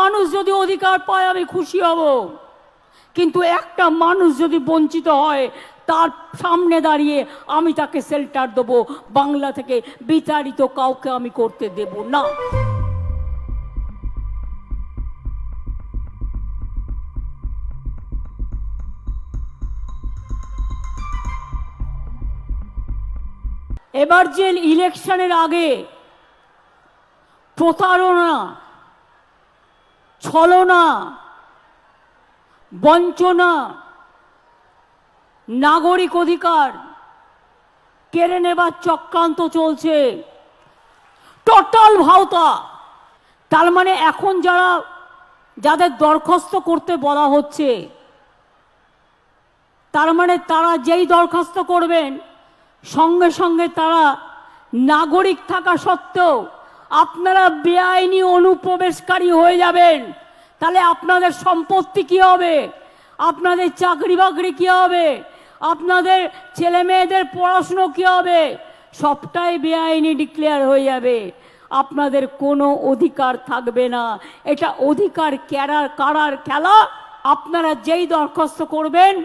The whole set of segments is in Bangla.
মানুষ যদি অধিকার পায়, আমি খুশি হব। কিন্তু একটা মানুষ যদি বঞ্চিত হয়, তার সামনে দাঁড়িয়ে আমি তাকে শেল্টার দেবো। বাংলা থেকে বিতাড়িত কাউকে আমি করতে দেব না। এবার যে ইলেকশনের আগে প্রতারণা ছলনা, বঞ্চনা, নাগরিক অধিকার কেড়ে নেবার চক্রান্ত চলছে। টোটাল ভাওতা। তার মানে এখন যারা, যাদের দরখাস্ত করতে বলা হচ্ছে, তার মানে তারা যেই দরখাস্ত করবেন, সঙ্গে সঙ্গে তারা নাগরিক থাকা সত্ত্বেও আপনারা বেআইনি অনুপ্রবেশকারী হয়ে যাবেন। তাহলে আপনাদের সম্পত্তি কি হবে? আপনাদের চাকরি বাকরি কী হবে? আপনাদের ছেলে মেয়েদের পড়াশুনো কী হবে? সবটাই বেআইনি ডিক্লেয়ার হয়ে যাবে। আপনাদের কোনো অধিকার থাকবে না। এটা অধিকার ক্যারার কারার খেলা। আপনারা যেই দরখাস্ত করবেন,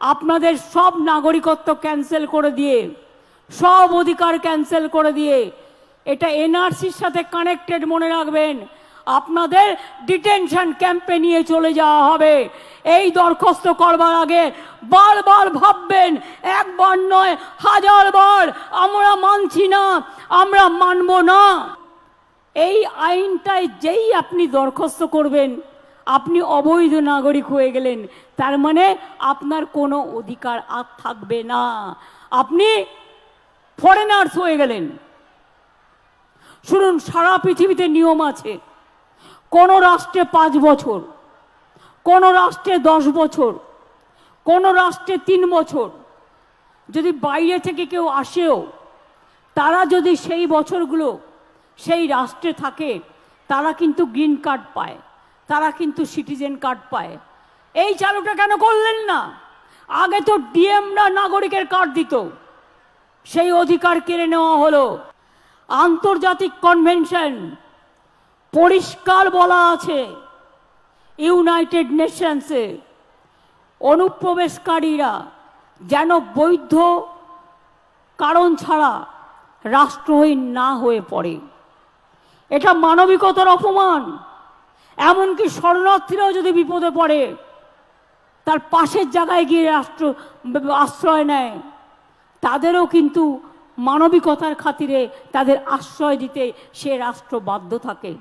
আপনাদের সব নাগরিকত্ব ক্যান্সেল করে দিয়ে, সব অধিকার ক্যান্সেল করে দিয়ে এটা এনআরসির সাথে কানেক্টেড মনে রাখবেন। আপনাদের ডিটেনশন ক্যাম্পে নিয়ে চলে যাওয়া হবে। এই দরখাস্ত করবার আগে বারবার ভাববেন, একবার নয়, হাজার বার, আমরা মানছি না, আমরা মানব না। এই আইনটায় যেই আপনি দরখাস্ত করবেন, আপনি অবৈধ নাগরিক হয়ে গেলেন, তার মানে আপনার কোনো অধিকার আর থাকবে না। আপনি ফরেনার্স হয়ে গেলেন। শুনুন, সারা পৃথিবীতে নিয়ম আছে। কোন রাষ্ট্রে পাঁচ বছর, কোন রাষ্ট্রে দশ বছর, কোন রাষ্ট্রে তিন বছর। যদি বাইরে থেকে কেউ আসেও, তারা যদি সেই বছরগুলো সেই রাষ্ট্রে থাকে, তারা কিন্তু গ্রিন কার্ড পায়, তারা কিন্তু সিটিজেন কার্ড পায়। এই চালুটা কেন করলেন না? আগে তো ডিএমরা নাগরিকের কার্ড দিত। সেই অধিকার কেড়ে নেওয়া হলো। আন্তর্জাতিক কনভেনশন পরিষ্কার বলা আছে ইউনাইটেড নেশনসে অনুপ্রবেশকারীরা যেন বৈধ কারণ ছাড়া রাষ্ট্রহীন না হয়ে পড়ে। এটা মানবিকতার অপমান। এমনকি শরণার্থীরাও যদি বিপদে পড়ে, তার পাশের জায়গায় গিয়ে রাষ্ট্র আশ্রয় নেয়, তাদেরও কিন্তু মানবিকতার খাতিরে তাদের আশ্রয় দিতে সে রাষ্ট্র বাধ্য থাকে।